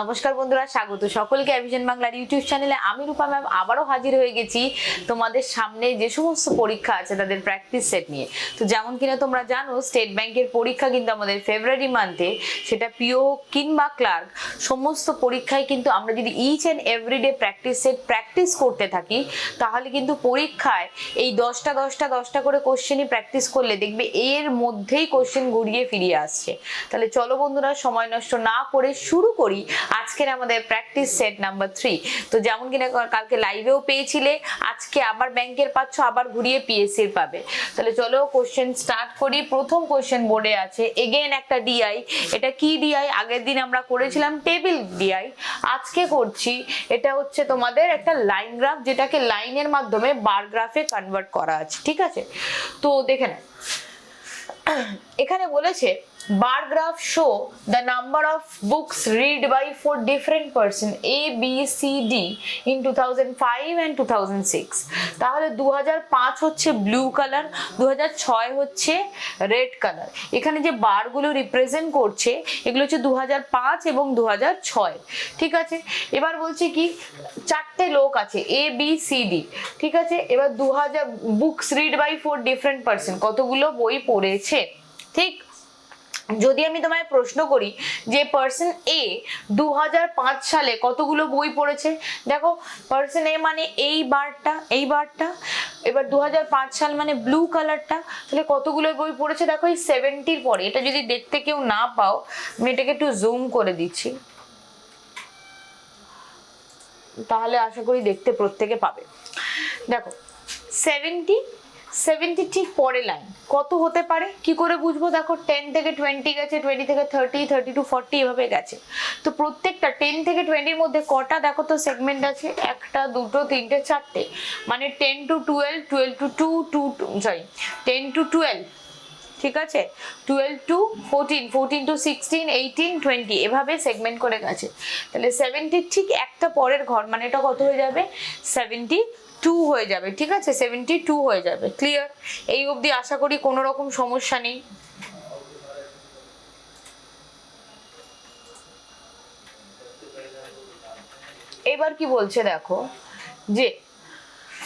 নমস্কার বন্ধুরা, স্বাগত সকলকে অ্যাভিশন বাংলার ইউটিউব চ্যানেলে। আমি রূপা ম্যাম, আবারও হাজির হয়ে গেছি তোমাদের সামনে যে সমস্ত পরীক্ষা আছে তাদের প্র্যাকটিস সেট নিয়ে। তো যেমন কিনা তোমরা জানো স্টেট ব্যাংকের পরীক্ষা কিন্তু আমাদের ফেব্রুয়ারি মান্থে সেটা পিও কিংবা ক্লার্ক সমস্ত পরীক্ষায় কিন্তু আমরা যদি each and everyday practice set practice করতে থাকি, তাহলে কিন্তু পরীক্ষায় এই দশটা দশটা দশটা করে কোশ্চেনই প্র্যাকটিস করলে দেখবে এর মধ্যেই কোশ্চেন ঘুরিয়ে ফিরিয়ে আসছে। তাহলে চলো বন্ধুরা, সময় নষ্ট না করে শুরু করি। আজকের আমাদের প্র্যাকটিস সেট নাম্বার থ্রি তো যেমন কিনা কালকে লাইভেও পেয়েছিলে, আজকে আবার ব্যাংকের পাচ্ছ, আবার ঘুরিয়ে পিএসসির পাবে। তাহলে চলো কোশ্চেন স্টার্ট করি। প্রথম কোশ্চেন বোর্ডে আছে এগেন একটা ডিআই এটা কি ডিআই আগের দিন আমরা করেছিলাম টেবিল ডিআই আজকে করছি, এটা হচ্ছে তোমাদের একটা লাইন গ্রাফ যেটাকে লাইনের মাধ্যমে বার গ্রাফে কনভার্ট করা আছে, ঠিক আছে? তো দেখে এখানে বলেছে bar graph show the number of books read by four different person, A, B, C, D, in 2005 and 2006 তাহলে 2005 হচ্ছে ব্লু কালার 2006 হচ্ছে রেড কালার এখানে যে বারগুলো রিপ্রেজেন্ট করছে, এগুলো হচ্ছে 2005 এবং 2006 ঠিক আছে? এবার বলছে কি, চারটে লোক আছে এ বি সি ডি ঠিক আছে? এবার 2000 books read by four different person কতগুলো বই পড়েছে? ঠিক? যদি আমি তোমায় প্রশ্ন করি যে পার্সন এ দু হাজার পাঁচ সালে কতগুলো বই পড়েছে? দেখো পার্সন এ মানে এই বারটা এই বারটা, এবার দু সাল মানে ব্লু কালারটা তাহলে কতগুলো বই পড়েছে? দেখো, এই সেভেন্টির পরে। এটা যদি দেখতে কেউ না পাও, আমি এটাকে একটু জুম করে দিচ্ছি। তাহলে আশা করি দেখতে প্রত্যেকে পাবে। দেখো সেভেন্টি সেভেন্টি ঠিক পরে লাইন কত হতে পারে? কি করে বুঝব? দেখো টেন থেকে টোয়েন্টি গেছে টোয়েন্টি থেকে থার্টি থার্টি টু ফর্টি এভাবে গেছে। তো প্রত্যেকটা টেন থেকে টোয়েন্টির মধ্যে কটা, দেখো তো সেগমেন্ট আছে, একটা, দুটো, তিনটে, চারটে। মানে ten to twelve twelve to to to sorry ten to twelve ঠিক আছে? Twelve to fourteen fourteen to sixteen eighteen twenty এভাবে সেগমেন্ট করে গেছে। তাহলে সেভেন্টির ঠিক একটা পরের ঘর মানে এটা কত হয়ে যাবে? সেভেন্টি টু হয়ে যাবে, ঠিক আছে? সেভেন্টি টু হয়ে যাবে ক্লিয়ার এই অবধি আশা করি কোনো রকম সমস্যা নেই। এবার কি বলছে দেখো, যে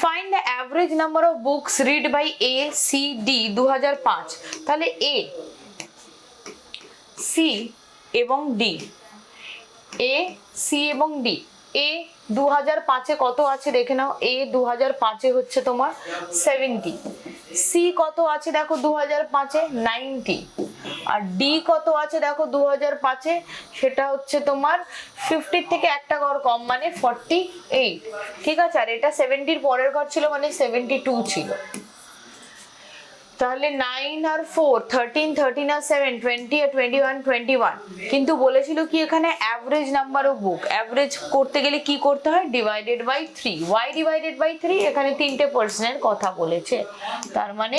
find the average number of books read by A C D দু হাজার পাঁচ। তাহলে এ সি এবং ডি এ সি এবং ডি এ দু হাজার পাঁচে কত আছে দেখে নাও। এ দু হাজার পাঁচে হচ্ছে তোমার সেভেন্টি সি কত আছে দেখো দু হাজার পাঁচে? নাইনটি আর ডি কত আছে দেখো দু হাজার পাঁচে? সেটা হচ্ছে তোমার ফিফটির থেকে একটা ঘর কম মানে ফর্টি এইট ঠিক আছে? আর এটা সেভেন্টির পরের ঘর ছিল মানে সেভেন্টি টু ছিল। তাহলে নাইন আর ফোর থার্টিন থার্টিন আর সেভেন টোয়েন্টি আর টোয়েন্টি ওয়ান টোয়েন্টি ওয়ান কিন্তু বলেছিল কি এখানে average number of book average করতে গেলে কি করতে হয়? Divided by three Y divided by three এখানে তিনটে পার্সেন্টের কথা বলেছে। তার মানে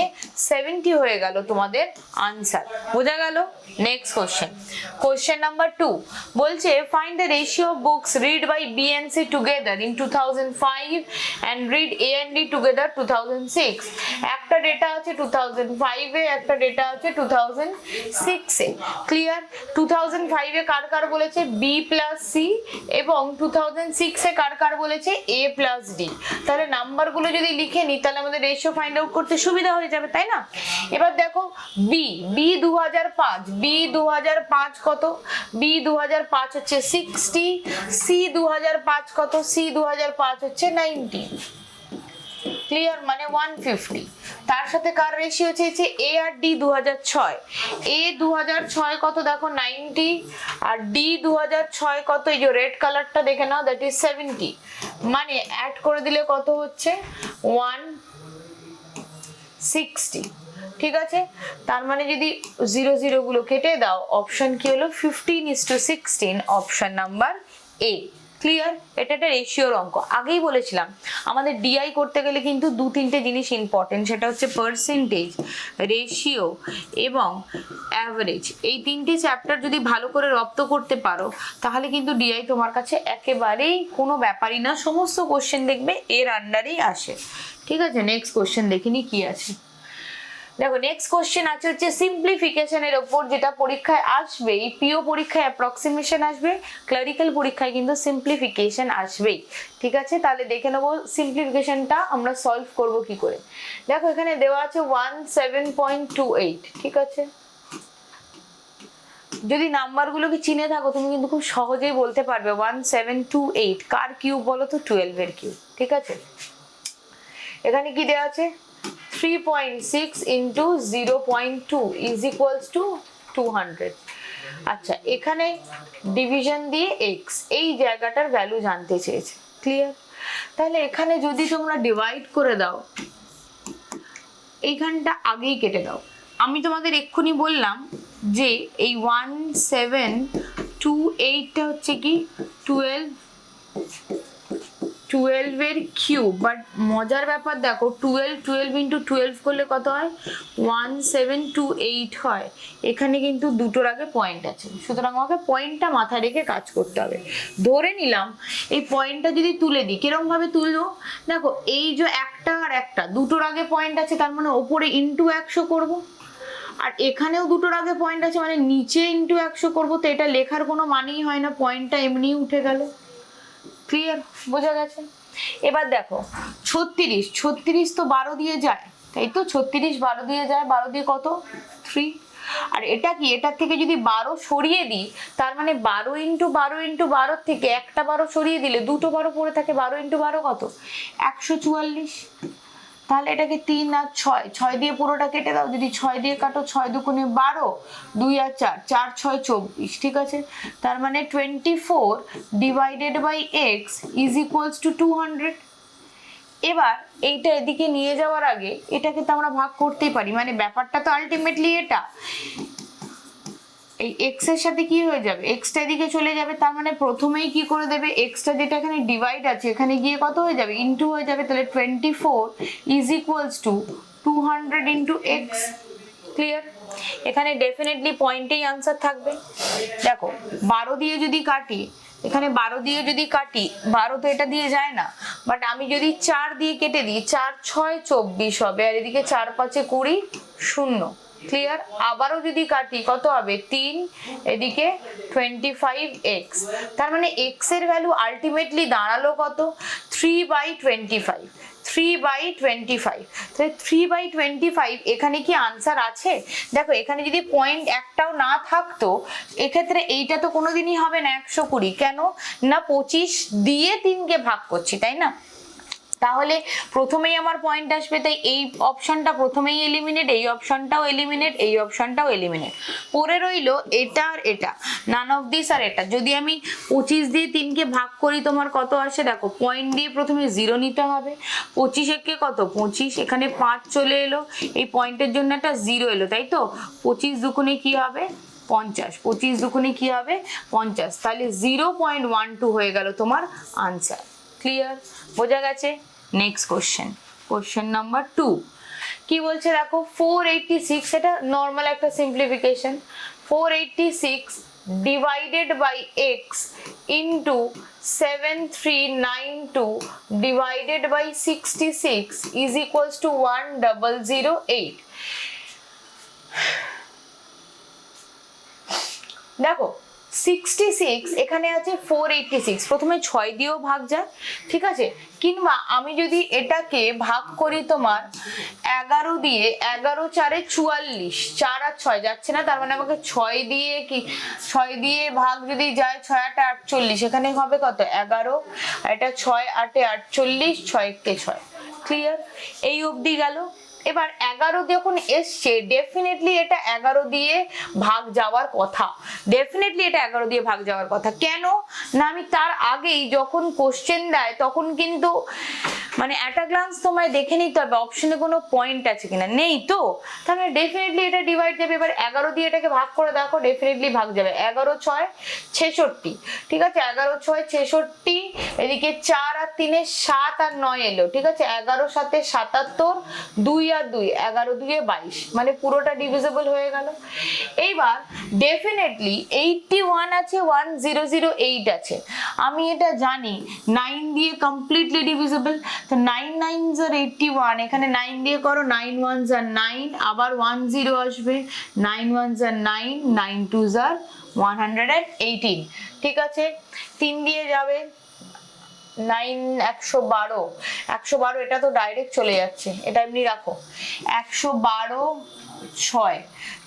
সেভেন্টি হয়ে গেল তোমাদের আনসার বোঝা গেল? Next question question number two বলছে find the ratio of books read by B and C together in two thousand five and read A and D together two thousand six একটা data আছে two thousand ফাইভে একটা data আছে two thousand সিক্সে clear two thousand ফাইভে কার কার বলেছে? বি প্লাস সি এবং টু থাউজেন্ড সিক্সে কার কার বলেছে? এ প্লাস ডি তাহলে নাম্বারগুলো যদি লিখে নিই, তাহলে আমাদের রেশিও ফাইন্ড আউট করতে সুবিধা হয়ে যাবে, তাই না? এবার দেখো বি বি দু হাজার পাঁচ বি দু পাঁচ কত? বি দু পাঁচ হচ্ছে সিক্সটি সি দু পাঁচ কত? সি দু পাঁচ হচ্ছে নাইনটি ক্লিয়ার মানে ওয়ান ফিফটি তার সাথে কার রেশিও চেয়েছে এ আর ডি দু হাজার ছয়। এ দু হাজার ছয় কত? দেখো নাইনটি আর ডি দু হাজার ছয় কত? এই যে রেড কালারটা দেখে নাও দ্যাট ইজ সেভেন্টি মানে অ্যাড করে দিলে কত হচ্ছে? ওয়ান সিক্সটি ঠিক আছে? তার মানে যদি জিরো জিরো গুলো কেটে দাও অপশন কি হলো? Fifteen is to sixteen option number A clear এটা একটা রেশিওর অঙ্ক। আগেই বলেছিলাম, আমাদের ডিআই করতে গেলে কিন্তু দু তিনটে জিনিস ইম্পর্টেন্ট সেটা হচ্ছে পার্সেন্টেজ রেশিও এবং অ্যাভারেজ এই তিনটি চ্যাপ্টার যদি ভালো করে রপ্ত করতে পারো, তাহলে কিন্তু ডিআই তোমার কাছে একেবারেই কোনো ব্যাপারই না। সমস্ত কোশ্চেন দেখবে, এর আন্ডারেই আসে। ঠিক আছে নেক্সট কোশ্চেন দেখিনি কি আছে। দেখো নেক্সট কোশ্চেন আছে হচ্ছে সিম্পলিফিকেশনের ওপর, যেটা পরীক্ষায় আসবে এই পিও পরীক্ষায় অ্যাপ্রক্সিমেশন আসবে ক্লারিক্যাল পরীক্ষায় কিন্তু সিম্পলিফিকেশন আসবেই। ঠিক আছে? তাহলে দেখে নেব সিম্পলিফিকেশনটা আমরা সলভ করব কি করে। দেখো, এখানে দেওয়া আছে one seven point two eight ঠিক আছে? যদি নাম্বারগুলোকে চিনে থাকো, তুমি কিন্তু খুব সহজেই বলতে পারবে ওয়ান সেভেন টু এইট কার কিউব বলো তো? টুয়েলভের কিউব ঠিক আছে? এখানে কি দেওয়া আছে? Three point six into zero point two is equals to two hundred আচ্ছা এখানে ডিভিশন দিয়ে এক্স এই জায়গাটার ভ্যালু জানতে চেয়েছে। ক্লিয়ার তাহলে এখানে যদি তোমরা ডিভাইড করে দাও, এইখানটা আগেই কেটে দাও। আমি তোমাদের এক্ষুনি বললাম যে এই ওয়ান সেভেন টু এইটটা হচ্ছে কি? টুয়েলভ টুয়েলভের কিউব বাট মজার ব্যাপার দেখো টুয়েলভ টুয়েলভ ইন্টু টুয়েলভ করলে কত হয়? ওয়ান সেভেন টু এইট হয়। এখানে কিন্তু দুটোর আগে পয়েন্ট আছে। সুতরাং আমাকে পয়েন্টটা মাথায় রেখে কাজ করতে হবে। ধরে নিলাম, এই পয়েন্টটা যদি তুলে দিই কিরমভাবে তুলবো? দেখো, এই যে একটা আর একটা, দুটোর আগে পয়েন্ট আছে, তার মানে ওপরে ইন্টু একশো করব। আর এখানেও দুটোর আগে পয়েন্ট আছে মানে নিচে ইন্টু একশো করব, তো এটা লেখার কোনো মানেই হয় না পয়েন্টটা এমনিই উঠে গেল। ক্লিয়ার বোঝা গেছে? এবার দেখো, ছত্রিশ ছত্রিশ তো বারো দিয়ে যায়, তাই তো? ছত্রিশ বারো দিয়ে যায়, বারো দিয়ে কত? থ্রি আর এটা কি? এটার থেকে যদি বারো সরিয়ে দিই, তার মানে বারো ইন্টু বারো ইন্টু বারোর থেকে একটা বারো সরিয়ে দিলে দুটো বারো পড়ে থাকে, বারো ইন্টু বারো কত? একশো চুয়াল্লিশ। তাহলে এটাকে তিন আর ছয় ছয় দিয়ে পুরোটা কেটে দাও, যদি ছয় দিয়ে কাটো, ছয় দুকুনে বারো, দুই আর চার চার, ছয়, চব্বিশ, ঠিক আছে? তার মানে twenty four divided by X is equals to two hundred এবার এইটা এদিকে নিয়ে যাওয়ার আগে এটাকে তো আমরা ভাগ করতেই পারি মানে ব্যাপারটা তো আলটিমেটলি এটা। এই এক্সের সাথে কি হয়ে যাবে? এক্সটা এদিকে চলে যাবে, তার মানে প্রথমেই কি করে দেবে? এক্সটা যেটা এখানে ডিভাইড আছে, এখানে গিয়ে কত হয়ে যাবে? ইনটু হয়ে যাবে, তাহলে twenty four is equals to two hundred into X clear এখানে ডেফিনেটলি পয়েন্টেই আনসার থাকবে। দেখো, বারো দিয়ে যদি কাটি, এখানে বারো দিয়ে যদি কাটি, বারো তো এটা দিয়ে যায় না। বাট আমি যদি চার দিয়ে কেটে দিই, চার ছয় চব্বিশ হবে, আর এদিকে চার পাঁচে কুড়ি শূন্য। ক্লিয়ার আবারও যদি কাটি, কত হবে? তিন, এদিকে টোয়েন্টি ফাইভ এক্স তার মানে এক্সের ভ্যালু আলটিমেটলি দাঁড়াল কত? Three by twenty five three by twenty five তাহলে থ্রি বাই টোয়েন্টি ফাইভ এখানে কি আনসার আছে? দেখো, এখানে যদি পয়েন্ট একটাও না থাকতো, এক্ষেত্রে এইটা তো কোনোদিনই হবে না একশো কুড়ি। কেন? না পঁচিশ দিয়ে তিনকে ভাগ করছি, তাই না? তাহলে প্রথমেই আমার পয়েন্ট আসবে, তাই এই অপশনটা প্রথমেই এলিমিনেট এই অপশনটাও এলিমিনেট এই অপশনটাও এলিমিনেট পরে রইল এটা আর এটা নান অফ দিস আর এটা। যদি আমি পঁচিশ দিয়ে তিনকে ভাগ করি, তোমার কত আসে? দেখো পয়েন্ট দিয়ে প্রথমে জিরো নিতে হবে। পঁচিশ একে কত? পঁচিশ, এখানে পাঁচ চলে এলো। এই পয়েন্টের জন্য একটা জিরো এলো, তাই তো? পঁচিশ দুগুণে কি হবে? পঞ্চাশ। পঁচিশ দুগুণে কি হবে? পঞ্চাশ। তাহলে জিরো পয়েন্ট ওয়ান টু হয়ে গেল তোমার আনসার ক্লিয়ার বোঝা গেছে? Next question question number two কি বলছে দেখো? ফোর এইটটি সিক্স এটা নর্মাল একটা simplification four eighty six divided by X into seven three nine two divided by sixty six is equals to one double zero eight দেখো sixty six এখানে আছে four eighty six প্রথমে ছয় দিয়েও ভাগ যায় ঠিক আছে? কিংবা আমি যদি এটাকে ভাগ করি তোমার এগারো দিয়ে, এগারো চারে চুয়াল্লিশ, চার আর ছয় যাচ্ছে না, তার মানে আমাকে ছয় দিয়ে কি, ছয় দিয়ে ভাগ যদি যায়, ছয় আটে আটচল্লিশ, এখানে হবে কত? এগারো এটা ছয় আটে আটচল্লিশ, ছয় কে ছয়। ক্লিয়ার এই অবধি গেল। এবার এগারো যখন এসছে। ডেফিনেটলি এটা এগারো দিয়ে ভাগ যাওয়ার কথা। ডেফিনেটলি এটা এগারো দিয়ে ভাগ যাওয়ার কথা। কেন? না, আমি তার আগেই যখন কোশ্চেন দেয়, তখন কিন্তু মানে আ গ্লান্স তোমায় দেখে নিতে হবে অপশনে কোনো পয়েন্ট আছে কিনা। নেই তো? তাহলে ডেফিনেটলি এটা ডিভাইড যাবে, এবার এগারো দিয়ে এটাকে ভাগ করে দেখো ডেফিনেটলি ভাগ যাবে। এগারো, ছয়, ছেষট্টি। ঠিক আছে? এগারো, ছয়, ছেষট্টি, এদিকে চার আর তিনে সাত আর নয় এলো। ঠিক আছে? এগারো সাথে সাতাত্তর, দুই আর দুই, এগারো দুয়ে বাইশ। মানে পুরোটা ডিভিজিবল হয়ে গেল। এইবার ডেফিনেটলি এইটটি ওয়ান আছে ওয়ান জিরো জিরো এইট আছে। আমি এটা জানি নাইন দিয়ে কমপ্লিটলি ডিভিজিবল তো নাইন নাইন জার এইটটি ওয়ান এখানে নাইন দিয়ে করো নাইন ওয়ান জার নাইন আবার ওয়ান জিরো আসবে নাইন ওয়ান জার নাইন নাইন টু জার ওয়ান হান্ড্রেড অ্যান্ড এইটিন ঠিক আছে? তিন দিয়ে যাবে নাইন একশো বারো একশো বারো এটা তো ডাইরেক্ট চলে যাচ্ছে, এটা এমনি রাখো, একশো বারো ছয়,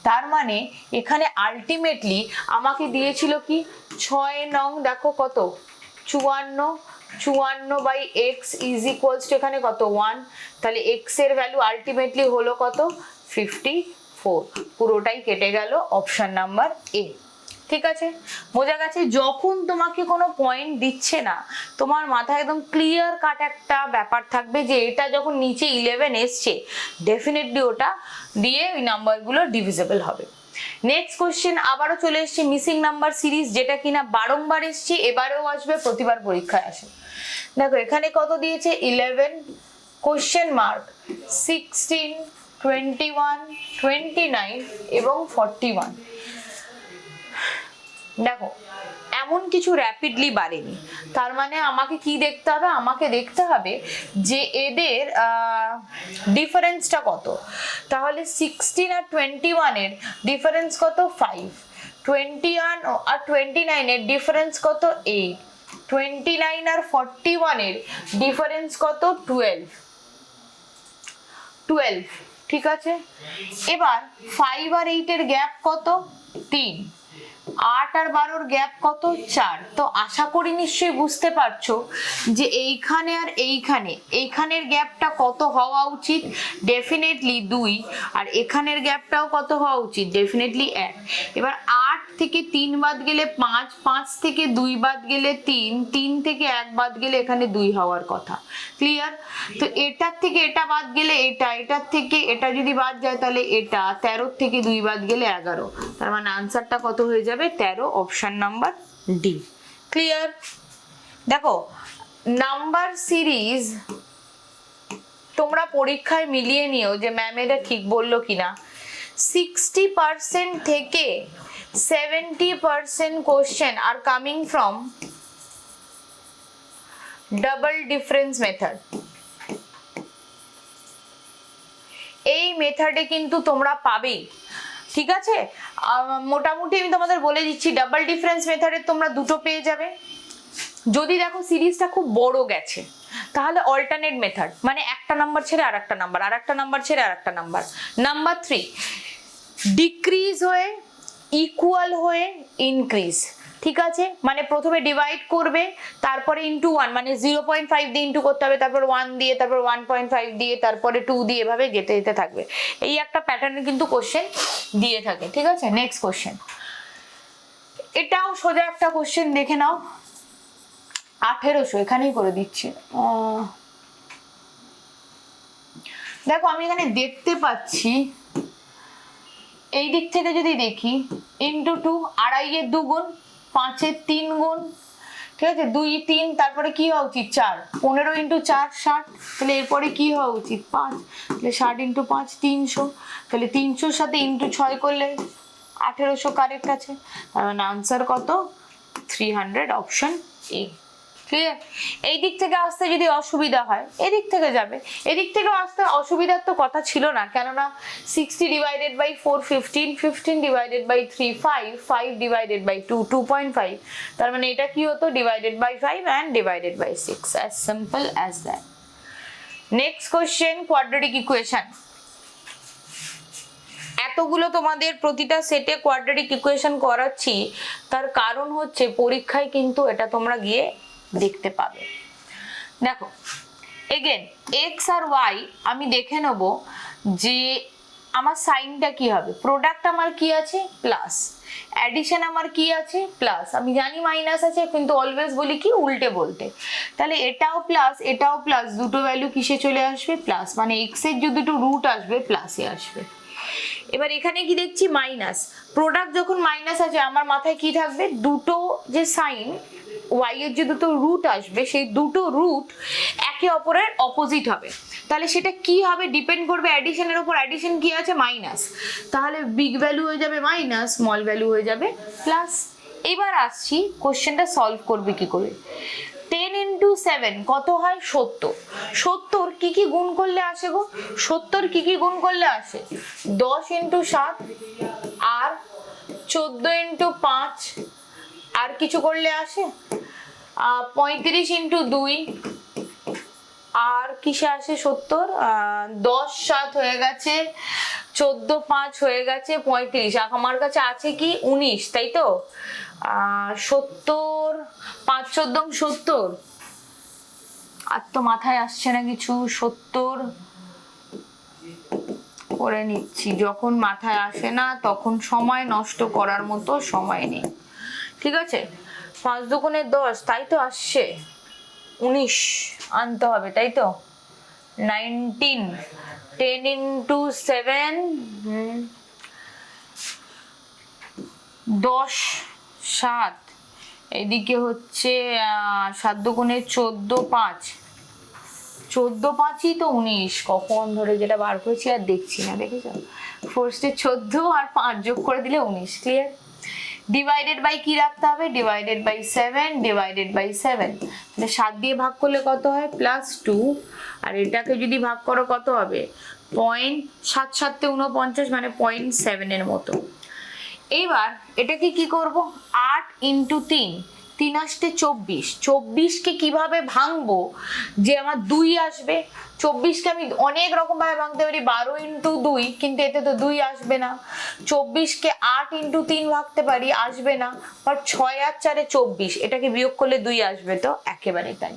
তার মানে এখানে আলটিমেটলি আমাকে দিয়েছিল কি? ছয় নং, দেখো কত? চুয়ান্ন চুয়ান্ন by X is equals to এখানে কত? ওয়ান তাহলে এক্সের ভ্যালু আলটিমেটলি হলো কত? ফিফটি ফোর পুরোটাই কেটে গেল অপশন নাম্বার এ ঠিক আছে? বোঝা গেছে যখন তোমাকে কোনো পয়েন্ট দিচ্ছে না, তোমার মাথায় একদম ক্লিয়ার কাট একটা ব্যাপার থাকবে যে এটা যখন নিচে ইলেভেন এসছে ডেফিনেটলি ওটা দিয়ে ওই নাম্বারগুলো ডিভিজেবল হবে। নেক্সট কোয়েশ্চেন আবারও চলে এসছে মিসিং নাম্বার সিরিজ যেটা কিনা বারংবার এসছে, এবারেও আসবে, প্রতিবার পরীক্ষায় আসে দেখো, এখানে কত দিয়েছে? Eleven question mark sixteen twenty one twenty nine এবং ফর্টি ওয়ান দেখো এমন কিছু র্যাপিডলি বাড়েনি। তার মানে আমাকে কি দেখতে হবে? আমাকে দেখতে হবে যে এদের ডিফারেন্সটা কত। তাহলে সিক্সটিন আর টোয়েন্টি ওয়ানের ডিফারেন্স কত? ফাইভ টোয়েন্টি ওয়ান আর টোয়েন্টি নাইনের ডিফারেন্স কত? এইট টোয়েন্টি নাইন আর ফর্টি ওয়ানের ডিফারেন্স কত? টুয়েলভ টুয়েলভ ঠিক আছে? এবার ফাইভ আর এইটের গ্যাপ কত? তিন। আট আর বারোর গ্যাপ কত? চার। তো আশা করি নিশ্চয়ই বুঝতে পারছ যে এইখানে আর এইখানে, এইখানের গ্যাপটা কত হওয়া উচিত? ডেফিনেটলি দুই। আর এখানের গ্যাপটাও কত হওয়া উচিত? ডেফিনেটলি এক। এবার আট থেকে তিন বাদ গেলে পাঁচ পাঁচ থেকে দুই বাদ গেলে তিন তিন থেকে এক বাদ গেলে এখানে দুই হওয়ার কথা। ক্লিয়ার তো এটার থেকে এটা বাদ গেলে এটা, এটার থেকে এটা যদি বাদ যায় তাহলে এটা, তেরোর থেকে দুই বাদ গেলে এগারো। তার মানে আনসারটা কত হয়ে যাবে? তেরো অপশান নাম্বার ডি ক্লিয়ার দেখো নাম্বার সিরিজ তোমরা পরীক্ষায় মিলিয়ে নিও যে ম্যাম এটা ঠিক বলল কিনা। সিক্সটি পার্সেন্ট থেকে seventy percent question are coming from double difference method এই মেথডে কিন্তু তোমরা পাবেই ঠিক আছে? মোটামুটি আমি তোমাদের বলে দিচ্ছি ডাবল ডিফারেন্স মেথডে তোমরা দুটো পেয়ে যাবে। যদি দেখো সিরিজটা খুব বড় গেছে, তাহলে অল্টারনেট মেথড মানে একটা নাম্বার ছেড়ে আর একটা নাম্বার আর একটা নাম্বার ছেড়ে আর একটা নাম্বার নাম্বার থ্রি ডিক্রিজ হয়ে ইকুয়াল হয়ে ইনক্রিজ ঠিক আছে? মানে প্রথমে ডিভাইড করবে, তারপরে ইন্টু ওয়ান মানে জিরো পয়েন্ট ফাইভ দিয়ে ইন্টু করতে হবে, তারপর ওয়ান দিয়ে, তারপর ওয়ান পয়েন্ট ফাইভ দিয়ে, তারপরে টু দিয়ে এভাবে যেতে যেতে থাকবে। এই একটা প্যাটার্নে কিন্তু কোশ্চেন দিয়ে থাকে, ঠিক আছে? নেক্সট কোশ্চেন এটাও সোজা একটা কোশ্চেন দেখে নাও। আঠেরোশো, এখানেই করে দিচ্ছি। দেখো, আমি এখানে দেখতে পাচ্ছি এই দিক থেকে যদি দেখি ইন্টু টু আড়াইয়ের দু গুণ পাঁচের তিন গুণ, ঠিক আছে? দুই, তিন, তারপরে কি হওয়া উচিত? চার। পনেরো ইন্টু চার, ষাট। তাহলে এরপরে কি হওয়া উচিত? পাঁচ। তাহলে ষাট ইন্টু পাঁচ, তিনশো। তাহলে তিনশোর সাথে ইন্টু ছয় করলে আঠেরোশো কারেক্ট আছে তার মানে আনসার কত? Three hundred option A clear এই দিক থেকে আসতে যদি অসুবিধা হয়, এদিক থেকে যাবে। এদিক থেকে আসতে অসুবিধার তো কথা ছিল না, কেননা sixty divided by four fifteen fifteen divided by three five five divided by two two point five তার মানে এটা কি হতো? Divided by five and divided by six as simple as that next question quadratic equation এতগুলো তোমাদের প্রতিটা সেটে quadratic equation করাচ্ছি, তার কারণ হচ্ছে পরীক্ষায় কিন্তু এটা তোমরা গিয়ে দেখতে পাবে। দেখো এগেন এক্স আর ওয়াই আমি দেখে নেব যে আমার সাইনটা কি হবে। প্রোডাক্ট আমার কি আছে? প্লাস অ্যাডিশন আমার কি আছে? প্লাস আমি জানি মাইনাস আছে, কিন্তু অলওয়েজ বলি কি? উল্টে বলতে তাহলে এটাও প্লাস এটাও প্লাস দুটো ভ্যালু কিসে চলে আসবে? প্লাস মানে এক্সের যদি দুটো রুট আসবে প্লাসে আসবে। এবার এখানে কি দেখছি? মাইনাস প্রোডাক্ট যখন মাইনাস আছে, আমার মাথায় কি থাকবে? দুটো যে সাইন ওয়াই এর যে দুটো রুট আসবে, সেই দুটো রুট একে অপরের অপোজিট হবে। তাহলে সেটা কি হবে? ডিপেন্ড করবে অ্যাডিশনের উপর। অ্যাডিশন কি আছে? মাইনাস তাহলে বিগ ভ্যালু হয়ে যাবে মাইনাস স্মল ভ্যালু হয়ে যাবে প্লাস এবার আসছি কোশ্চেনটা সলভ করবে কি করে? টেন ইন্টু সেভেন কত হয়? সত্তর। সত্তর কি কি গুণ করলে আসে গো? সত্তর কি কি গুণ করলে আসে? দশ ইন্টু সাত, আর চোদ্দ ইন্টু পাঁচ আর কিছু করলে আসে? পঁয়ত্রিশ ইন্টু দুই। আর কিসে আসে সত্তর? দশ সাত হয়ে গেছে, চোদ্দ পাঁচ হয়ে গেছে, পঁয়ত্রিশ। আমার কাছে আছে কি? উনিশ, তাই তো? সত্তর, পাঁচ চোদ্দম সত্তর। আর তো মাথায় আসছে না কিছু, সত্তর করে নিচ্ছি। যখন মাথায় আসে না, তখন সময় নষ্ট করার মতো সময় নেই। ঠিক আছে? পাঁচ দুগুণে দশ, তাই তো আসছে। উনিশ আনতে হবে, তাই তো? নাইনটিন, টেন ইন্টু সেভেন দশ, সাত। এদিকে হচ্ছে সাত দুগুণে চোদ্দ, পাঁচ। চোদ্দ, পাঁচই তো উনিশ। কখন ধরে যেটা বার করেছি আর দেখছি না, দেখেছ? ফার্স্টে চোদ্দ আর পাঁচ যোগ করে দিলে উনিশ ক্লিয়ার ডিভাইডেড বাই কি রাখতে হবে? Divided by seven divided by seven তাহলে সাত দিয়ে ভাগ করলে কত হয়? প্লাস টু আর এটাকে যদি ভাগ করো, কত হবে? পয়েন্ট সাত সাততে উনপঞ্চাশ মানে পয়েন্ট সেভেনের মতো। এইবার এটাকে কি করব? আট ইন্টু তিন। তিন আসতে চব্বিশ। চব্বিশকে কীভাবে ভাঙবো? যে আমার দুই আসবে। চব্বিশকে আমি অনেক রকম ভাবে ভাঙতে পারি, বারো ইন্টু দুই, কিন্তু এতে তো দুই আসবে না। চব্বিশকে আট ইন্টু তিন ভাঙতে পারি, আসবে না। বাট ছয় আর চারে চব্বিশ, এটাকে বিয়োগ করলে দুই আসবে তো? একেবারে তাই।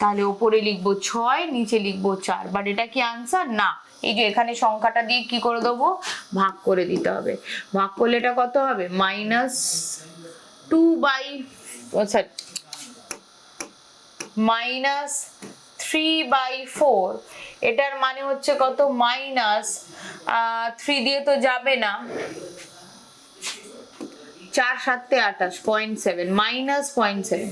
তাহলে ওপরে লিখব ছয়, নিচে লিখব চার। বাট এটা কি আনসার না। এই যে এখানে সংখ্যাটা দিয়ে কি করে দেবো? ভাগ করে দিতে হবে। ভাগ করলে এটা কত হবে? মাইনাস টু বাই আচ্ছা মাইনাস থ্রি বাই ফোর এটার মানে হচ্ছে কত? মাইনাস থ্রি দিয়ে তো যাবে না। চার সাতে আঠাশ point seven minus point seven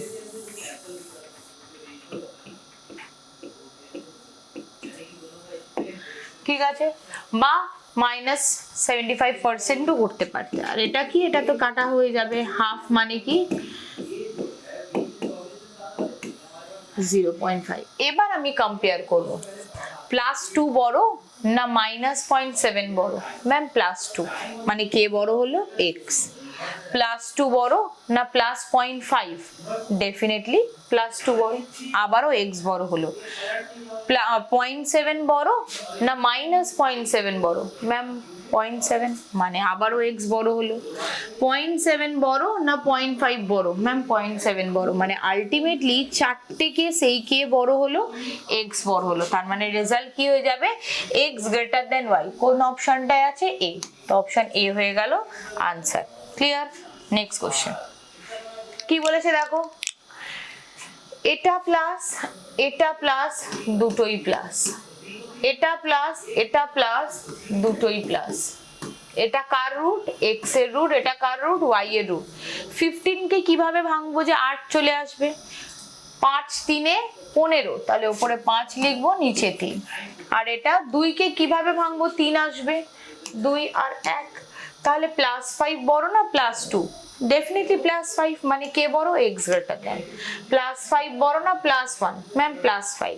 ঠিক আছে? বা মাইনাস সেভেন্টি ফাইভ পার্সেন্টও করতে পারতে। আর এটা কি? এটা তো কাটা হয়ে যাবে। হাফ মানে কি? জিরো পয়েন্ট ফাইভ এবার আমি কম্পেয়ার করব। প্লাস টু বড় না মাইনাস পয়েন্ট সেভেন বড়? ম্যাম প্লাস টু মানে কে বড় হলো? এক্স প্লাস টু বড় না plus point five definitely plus two বড়। আবারও এক্স বড় হলো। পয়েন্ট সেভেন বড় না মাইনাস পয়েন্ট সেভেন বড়? ম্যাম পয়েন্ট সেভেন মানে আবারও এক্স বড় হলো। পয়েন্ট সেভেন বড় না পয়েন্ট ফাইভ বড়? ম্যাম পয়েন্ট সেভেন বড়। মানে আলটিমেটলি চারটে কে সেই কে বড় হলো? এক্স বড় হলো। তার মানে রেজাল্ট কি হয়ে যাবে? এক্স গ্রেটার দেন ওয়াই কোন অপশনটায় আছে? এ তো অপশন এ হয়ে গেল আনসার ক্লিয়ার নেক্সট কোশ্চেন কি বলেছে দেখো? এটা প্লাস এটা প্লাস দুটোই প্লাস এটা প্লাস এটা প্লাস দুটোই প্লাস এটা কার রুট এক্সের রুট এটা কার রুট ওয়াই এর রুট ফিফটিনকে কীভাবে ভাঙবো যে আট চলে আসবে? পাঁচ তিনে পনেরো। তাহলে ওপরে পাঁচ লিখব, নিচে তিন। আর এটা দুইকে কীভাবে ভাঙবো? তিন আসবে। দুই আর এক। তাহলে প্লাস ফাইভ বড় না plus two definitely plus five মানে কে বড়? X greater than plus five বড় না plus one ma'am plus five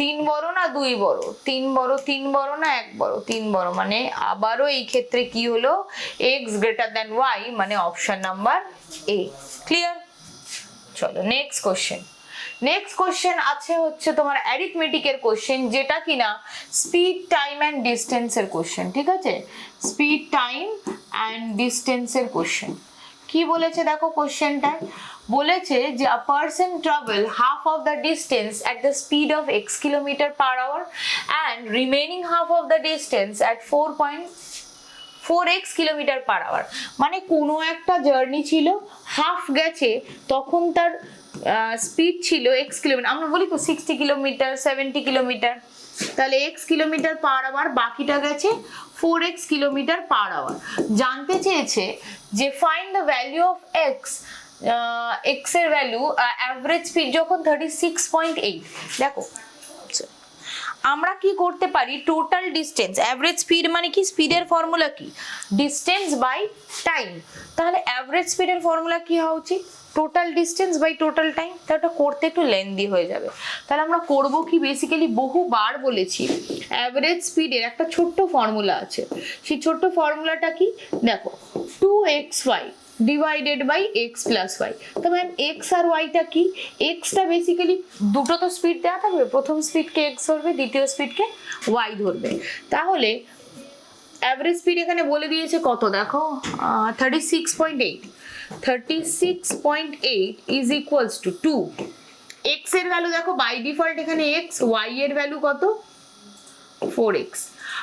তিন বড় না, দুই বড়? তিন বড় তিন বড় না, এক বড়? তিন বড় মানে আবারও এই ক্ষেত্রে কি হলো? এক্স গ্রেটার দেন ওয়াই মানে অপশন নাম্বার এ ক্লিয়ার চলো নেক্সট কোশ্চেন নেক্সট কোশ্চেন আছে হচ্ছে তোমার অ্যারিথমেটিকের কোশ্চেন যেটা কিনা স্পিড টাইম অ্যান্ড ডিস্টেন্সের কোশ্চেন ঠিক আছে? স্পিড টাইম অ্যান্ড ডিস্টেন্সের কোশ্চেন কি বলেছে দেখো কোশ্চেনটায় বলেছে যে a person travel half of the distance at the speed of X kilometre per hour and remaining half of the distance at four point four X kilometre per hour মানে কোনো একটা জার্নি ছিল হাফ গেছে, তখন তার speed ছিল x kilometre আমরা বলি তো সিক্সটি কিলোমিটার সেভেন্টি কিলোমিটার তাহলে এক্স কিলোমিটার পার আওয়ার বাকিটা গেছে four X kilometre per hour জানতে চেয়েছে যে find the value of X এক্সের ভ্যালু অ্যাভারেজ স্পিড যখন থার্টি সিক্স পয়েন্ট এইট দেখো আমরা কি করতে পারি? টোটাল ডিস্টেন্স অ্যাভারেজ স্পিড মানে কি? স্পিডের ফর্মুলা কি? ডিস্টেন্স বাই টাইম তাহলে অ্যাভারেজ স্পিডের ফর্মুলা কি হওয়া উচিত? Total distance by total time তা ওটা করতে একটু লেন্দি হয়ে যাবে। তাহলে আমরা করব কি? বেসিক্যালি বহুবার বলেছি অ্যাভারেজ স্পিডের একটা ছোট্ট ফর্মুলা আছে। সেই ছোট্ট ফর্মুলাটা কি? দেখো two X Y divided by X plus Y তো ম্যাম এক্স আর ওয়াইটা কি? এক্সটা বেসিক্যালি দুটো তো স্পিড দেওয়া থাকবে। প্রথম স্পিডকে এক্স ধরবে, দ্বিতীয় স্পিডকে ওয়াই ধরবে। তাহলে অ্যাভারেজ স্পিড এখানে বলে দিয়েছে কত? দেখো thirty six point eight thirty six point eight is equals to two এক্সের ভ্যালু দেখো বাই ডিফল্ট এখানে এক্স ওয়াই এর ভ্যালু কত? ফোর এক্স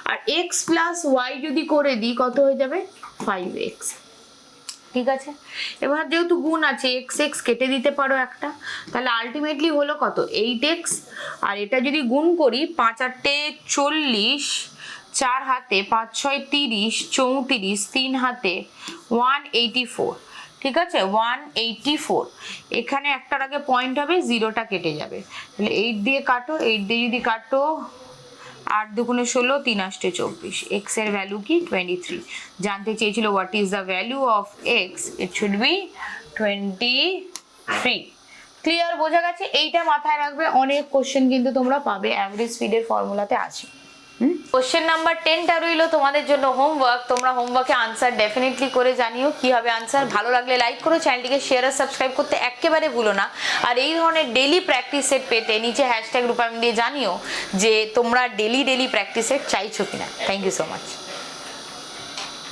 আর এক্স প্লাস ওয়াই যদি করে দিই, কত হয়ে যাবে? ফাইভ এক্স ঠিক আছে? এবার যেহেতু গুণ আছে এক্স এক্স কেটে দিতে পারো একটা, তাহলে আলটিমেটলি হলো কত? এইট এক্স আর এটা যদি গুণ করি, পাঁচ আটটে চল্লিশ, চার হাতে পাঁচ ছয় তিরিশ, চৌত্রিশ, তিন হাতে ওয়ান এইটি ফোর ঠিক আছে? ওয়ান এইটি ফোর এখানে একটার আগে পয়েন্ট হবে জিরোটা কেটে যাবে। তাহলে এইট দিয়ে কাটো এইট দিয়ে যদি কাটো আট দুগুণে ষোলো, তিন আষ্টে চব্বিশ। এক্সের ভ্যালু কি? টোয়েন্টি থ্রি জানতে চেয়েছিল what is the value of X it should be twenty three clear বোঝা গেছে? এইটা মাথায় রাখবে। অনেক কোশ্চেন কিন্তু তোমরা পাবে। অ্যাভারেজ স্পিডের ফর্মুলাতে আছে। কোশ্চেন নাম্বার টেনটা রইল তোমাদের জন্য হোমওয়ার্ক তোমরা হোমওয়ার্কে আনসার ডেফিনেটলি করে জানিও কি হবে আনসার ভালো লাগলে লাইক করো চ্যানেলটিকে শেয়ার আর সাবস্ক্রাইব করতে একেবারে ভুলো না। আর এই ধরনের ডেলি প্র্যাকটিস সেট পেতে নিচে হ্যাশট্যাগ রূপায়ণ দিয়ে জানিও যে তোমরা ডেলি ডেলি প্র্যাকটিস সেট চাইছো কিনা। Thank you so much